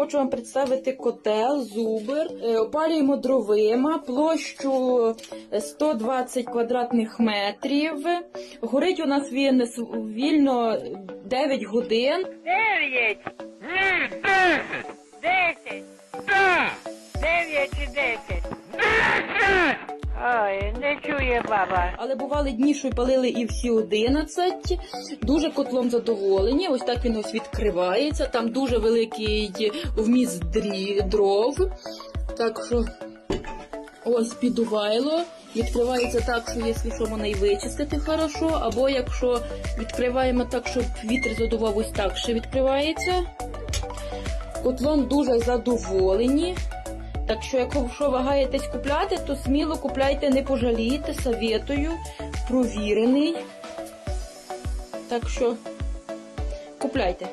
Хочу вам представити котел, зубер, е, опалюємо дровима, площу е, 120 квадратних метрів. Горить у нас він вільно 9 годин. 9! Не чує баба. Але бували дні, що палили і всі 11. Дуже котлом задоволені. Ось так він ось відкривається. Там дуже великий вміст дрі- дров. Так що ось підувайло. Відкривається так, що якщо що можна і вичистити хорошо, або якщо відкриваємо так, щоб вітер задував, ось так ще відкривається. Котлом дуже задоволені. Так що, якщо вагаєтесь купляти, то сміло купляйте, не пожалієте, советую. Провірений. Так що купляйте.